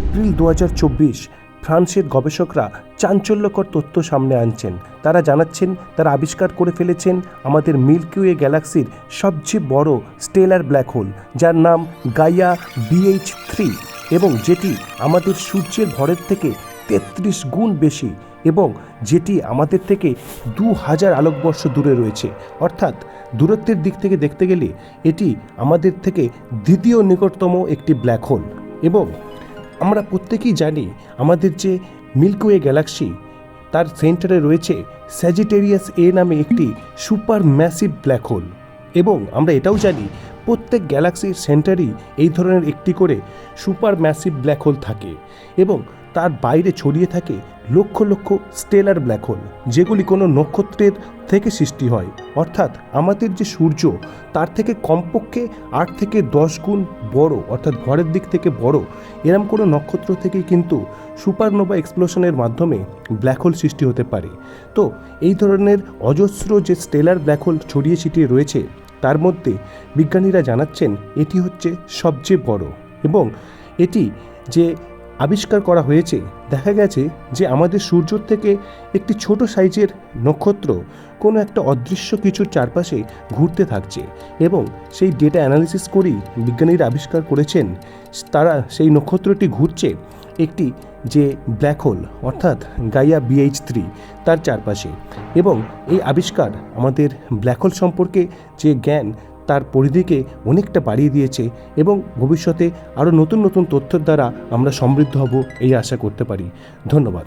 April দু হাজার চব্বিশ, ফ্রান্সের গবেষকরা চাঞ্চল্যকর তথ্য সামনে আনছেন। তারা জানাচ্ছেন, তারা আবিষ্কার করে ফেলেছেন আমাদের মিল্কিওয়ে গ্যালাক্সির সবচেয়ে বড় স্টেলার ব্ল্যাক হোল, যার নাম গাইয়া বিএইচ থ্রি এবং যেটি আমাদের সূর্যের ভরের থেকে তেত্রিশ গুণ বেশি এবং যেটি আমাদের থেকে দু হাজার আলোকবর্ষ দূরে রয়েছে। অর্থাৎ দূরত্বের দিক থেকে দেখতে গেলে এটি আমাদের থেকে দ্বিতীয় নিকটতম একটি ব্ল্যাক হোল এবং আমরা প্রত্যেকেই জানি আমাদের যে মিল্কওয়ে গ্যালাক্সি, তার সেন্টারে রয়েছে স্যাজিটেরিয়াস এ নামে একটি সুপার ম্যাসিভ ব্ল্যাক হোল। এবং আমরা এটাও জানি প্রত্যেক গ্যালাক্সির সেন্টারই এই ধরনের একটি করে সুপার ম্যাসিভ ব্ল্যাক হোল থাকে। এবং তার বাইরে ছড়িয়ে থাকে lakh lakh stellar black hole যেগুলি কোনো নক্ষত্রের থেকে সৃষ্টি হয়। অর্থাৎ আমাদের যে সূর্য, তার থেকে কমপক্ষে আট থেকে দশ গুণ বড়, অর্থাৎ ঘরের দিক থেকে বড়, এরম কোনো নক্ষত্র থেকে কিন্তু সুপারনোভা এক্সপ্লোশনের মাধ্যমে ব্ল্যাক হোল সৃষ্টি হতে পারে। তো, এই ধরনের অজস্র যে স্টেলার ব্ল্যাক হোল ছড়িয়ে ছিটিয়ে রয়েছে, তার মধ্যে বিজ্ঞানীরা জানাচ্ছেন এটি হচ্ছে সবচেয়ে বড় এবং এটি যে আবিষ্কার করা হয়েছে। দেখা গেছে যে আমাদের সূর্যর থেকে একটি ছোট সাইজের নক্ষত্র কোনো একটা অদৃশ্য কিছুর চারপাশে ঘুরতে থাকছে এবং সেই ডেটা অ্যানালিসিস করেই বিজ্ঞানীরা আবিষ্কার করেছেন। তারা সেই নক্ষত্রটি ঘুরছে একটি যে ব্ল্যাক হোল অর্থাৎ গাইয়া বিএইচ থ্রি তার চারপাশে। এবং এই আবিষ্কার আমাদের ব্ল্যাক হোল সম্পর্কে যে জ্ঞান তার পরিধিকে অনেকটা বাড়িয়ে দিয়েছে এবং ভবিষ্যতে আরও নতুন নতুন তথ্যের দ্বারা আমরা সমৃদ্ধ হব এই আশা করতে পারি। ধন্যবাদ।